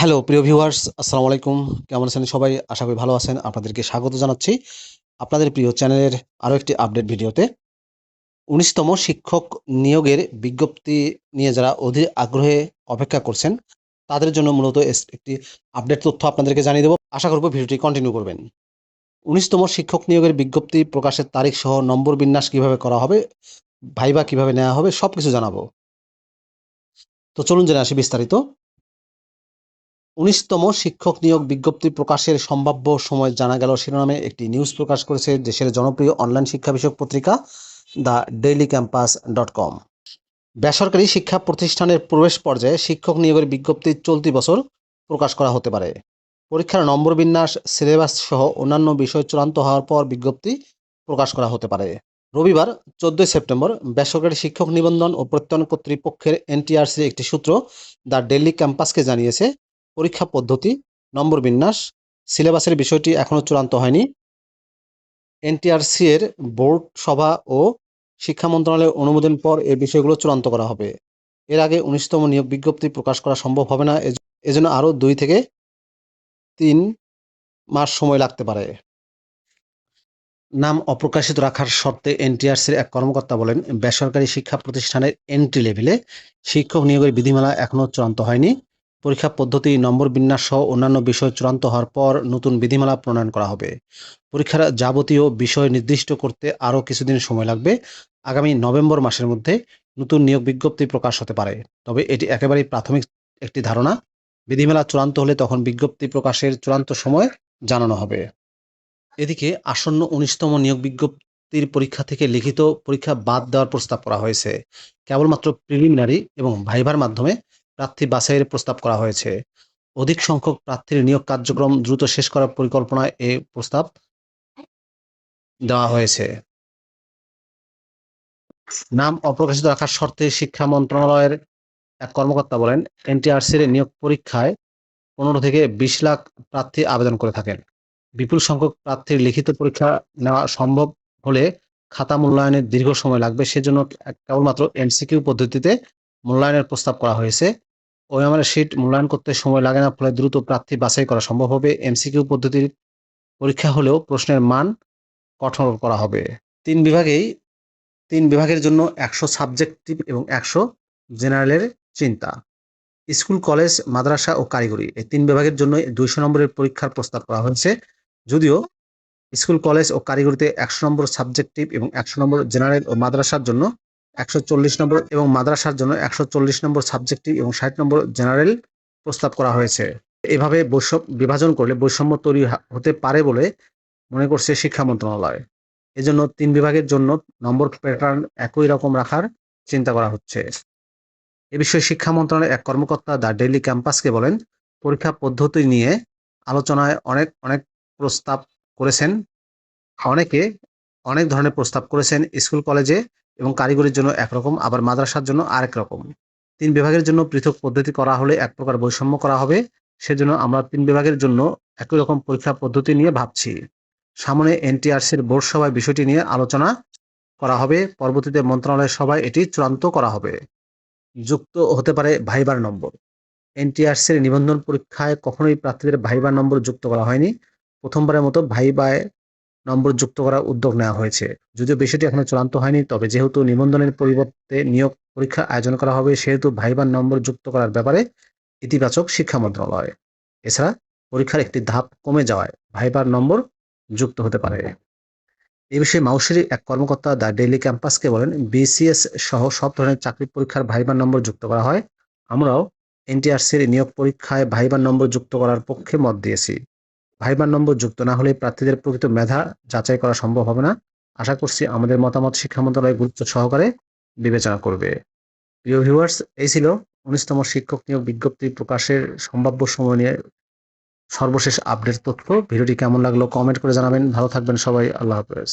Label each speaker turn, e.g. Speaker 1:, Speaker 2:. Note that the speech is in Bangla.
Speaker 1: হ্যালো প্রিয় ভিউয়ার্স আসসালামু আলাইকুম। কেমন আছেন সবাই? আশা করি ভালো আছেন। আপনাদেরকে স্বাগত জানাচ্ছি আপনাদের প্রিয় চ্যানেলের আরও একটি আপডেট ভিডিওতে। উনিশতম শিক্ষক নিয়োগের বিজ্ঞপ্তি নিয়ে যারা অধীর আগ্রহে অপেক্ষা করছেন, তাদের জন্য মূলত একটি আপডেট তথ্য আপনাদেরকে জানিয়ে দেবো। আশা করব ভিডিওটি কন্টিনিউ করবেন। উনিশতম শিক্ষক নিয়োগের বিজ্ঞপ্তি প্রকাশের তারিখ সহ নম্বর বিন্যাস কীভাবে করা হবে, ভাইবা কীভাবে নেওয়া হবে সব কিছু জানাব। তো চলুন জেনে আসি বিস্তারিত। উনিশতম শিক্ষক নিয়োগ বিজ্ঞপ্তি প্রকাশের সম্ভাব্য সময় জানা গেল। শিরোনামে একটি নিউজ প্রকাশ করেছে দেশের জনপ্রিয় অনলাইন শিক্ষা বিষয়ক পত্রিকা the Daily Campus dot com. বেসরকারি শিক্ষা প্রতিষ্ঠানের প্রবেশ পর্যায়ে শিক্ষক নিয়োগের বিজ্ঞপ্তি চলতি বছর প্রকাশ করা হতে পারে। পরীক্ষার নম্বর বিন্যাস সিলেবাস সহ অন্যান্য বিষয় চূড়ান্ত হওয়ার পর বিজ্ঞপ্তি প্রকাশ করা হতে পারে। রবিবার, চোদ্দই সেপ্টেম্বর, বেসরকারি শিক্ষক নিবন্ধন ও প্রত্যয়ন কর্তৃপক্ষের এনটিআরসির একটি সূত্র দ্য ডেইলি ক্যাম্পাসকে জানিয়েছে পরীক্ষা পদ্ধতি, নম্বর বিন্যাস, সিলেবাসের বিষয়টি এখনও চূড়ান্ত হয়নি। এনটিআরসি এর বোর্ড, সভা ও শিক্ষা মন্ত্রণালয়ের অনুমোদন পর এই বিষয়গুলো চূড়ান্ত করা হবে। এর আগে উনিশতম নিয়োগ বিজ্ঞপ্তি প্রকাশ করা সম্ভব হবে না, এজ- এজন্য আরও দুই থেকে তিন মাস সময় লাগতে পারে। নাম অপ্রকাশিত রাখার শর্তে এনটিআরসির এক কর্মকর্তা বলেন, বেসরকারি শিক্ষা প্রতিষ্ঠানের এন্ট্রি লেভেলে শিক্ষক নিয়োগের বিধিমালা এখনও চূড়ান্ত হয়নি। পরীক্ষা পদ্ধতি, নম্বর বিন্যাস সহ অন্যান্য বিষয় চূড়ান্ত হওয়ার পর নতুন বিধিমালা প্রণয়ন করা হবে। পরীক্ষার যাবতীয় বিষয় নির্দিষ্ট করতে আরও কিছুদিন সময় লাগবে। আগামী নভেম্বর মাসের মধ্যে নতুন নিয়োগ বিজ্ঞপ্তি প্রকাশ হতে পারে। তবে এটি একেবারেই প্রাথমিক একটি ধারণা। বিধিমেলা চূড়ান্ত হলে তখন বিজ্ঞপ্তি প্রকাশের চূড়ান্ত সময় জানানো হবে। এদিকে আসন্ন উনিশতম নিয়োগ বিজ্ঞপ্তির পরীক্ষা থেকে লিখিত পরীক্ষা বাদ দেওয়ার প্রস্তাব করা হয়েছে। কেবলমাত্র প্রিলিমিনারি এবং ভাইভার মাধ্যমে প্রার্থী বাছাইয়ের প্রস্তাব করা হয়েছে। অধিক সংখ্যক প্রার্থীর নিয়োগ কার্যক্রম দ্রুত শেষ করার পরিকল্পনায় এ প্রস্তাব দেওয়া হয়েছে। নাম অপ্রকাশিত রাখার শর্তে শিক্ষা মন্ত্রণালয়ের এক কর্মকর্তা বলেন, এনটিআরসির নিয়োগ পরীক্ষায় পনেরো থেকে বিশ লাখ প্রার্থী আবেদন করে থাকেন। বিপুল সংখ্যক প্রার্থীর লিখিত পরীক্ষা নেওয়া সম্ভব হলে খাতা মূল্যায়নের দীর্ঘ সময় লাগবে। সেজন্য কেবলমাত্র এমসিকিউ পদ্ধতিতে মূল্যায়নের প্রস্তাব করা হয়েছে। ওএমআর শিট মূল্যায়ন করতে সময় লাগে না, ফলে দ্রুত প্রার্থী বাছাই করা সম্ভব হবে। এমসিকিউ পদ্ধতির পরীক্ষা হলেও প্রশ্নের মান কঠোর করা হবে। তিন বিভাগেই, তিন বিভাগের জন্য একশো সাবজেক্টিভ এবং একশো জেনারেলের চিন্তা। স্কুল, কলেজ, মাদ্রাসা ও কারিগরি এই তিন বিভাগের জন্য দুইশো নম্বরের পরীক্ষার প্রস্তাব করা হয়েছে। যদিও স্কুল, কলেজ ও কারিগরিতে একশো নম্বর সাবজেক্টিভ এবং একশো নম্বর জেনারেল ও মাদ্রাসার জন্য একশো চল্লিশ নম্বর এবং মাদ্রাসার জন্য একশো চল্লিশ নম্বর সাবজেক্টিভ এবং ষাট নম্বর জেনারেল প্রস্তাব করা হয়েছে। এভাবে বৈষম্য, বিভাজন করলে বৈষম্য তৈরি হতে পারে বলে মনে করছে শিক্ষা মন্ত্রণালয়। এজন্য তিন বিভাগের জন্য নম্বর প্যাটার্ন একই রকম রাখার চিন্তা করা হচ্ছে। এ বিষয়ে শিক্ষা মন্ত্রণালয়ের এক কর্মকর্তা দ্য ডেইলি ক্যাম্পাসকে বলেন, পরীক্ষা পদ্ধতি নিয়ে আলোচনায় অনেক অনেক প্রস্তাব করেছেন। অনেকে অনেক ধরনের প্রস্তাব করেছেন স্কুল, কলেজে এবং কারিগরির জন্য একরকম, আবার মাদ্রাসার জন্য আরেক রকম। তিন বিভাগের জন্য পৃথক পদ্ধতি করা হলে এক প্রকার বৈষম্য করা হবে, সেজন্য আমরা তিন বিভাগের জন্য একই রকম পরীক্ষা পদ্ধতি নিয়ে ভাবছি। সামনে এনটিআরসির বোর্ড সভায় বিষয়টি নিয়ে আলোচনা করা হবে, পরবর্তীতে মন্ত্রণালয়ের সভায় এটি চূড়ান্ত করা হবে। যুক্ত হতে পারে ভাইবার নম্বর। এনটিআরসির নিবন্ধন পরীক্ষায় কখনোই প্রার্থীদের ভাইবার নম্বর যুক্ত করা হয়নি। প্রথমবারের মতো ভাইবায় নম্বর যুক্ত করার উদ্যোগ নেওয়া হয়েছে। যদিও বিষয়টি এখনও চূড়ান্ত হয়নি, তবে যেহেতু নিবন্ধনের পরিবর্তে নিয়োগ পরীক্ষা আয়োজন করা হবে, সেহেতু ভাইবার নম্বর যুক্ত করার ব্যাপারে ইতিবাচক শিক্ষা মন্ত্রণালয়। এছাড়া পরীক্ষার একটি ধাপ কমে যাওয়ায় ভাইবার নম্বর যুক্ত হতে পারে। এ বিষয়ে মাউসির এক কর্মকর্তা দ্য ডেইলি ক্যাম্পাসকে বলেন, বিসিএস সহ সব ধরনের চাকরি পরীক্ষার ভাইবার নম্বর যুক্ত করা হয়। আমরাও এনটিআরসির নিয়োগ পরীক্ষায় ভাইবার নম্বর যুক্ত করার পক্ষে মত দিয়েছি। ভাইবার নম্বর যুক্ত, না হলে প্রার্থীদের প্রকৃত মেধা যাচাই করা সম্ভব হবে না। আশা করছি আমাদের মতামত শিক্ষা মন্ত্রণালয় গুরুত্ব সহকারে বিবেচনা করবে। প্রিয় ভিউয়ার্স এই ছিল উনিশতম শিক্ষক নিয়োগ বিজ্ঞপ্তি প্রকাশের সম্ভাব্য সময় নিয়ে সর্বশেষ আপডেট তথ্য। ভিডিওটি কেমন লাগল কমেন্ট করে জানাবেন। ভালো থাকবেন সবাই। আল্লাহ হাফেজ।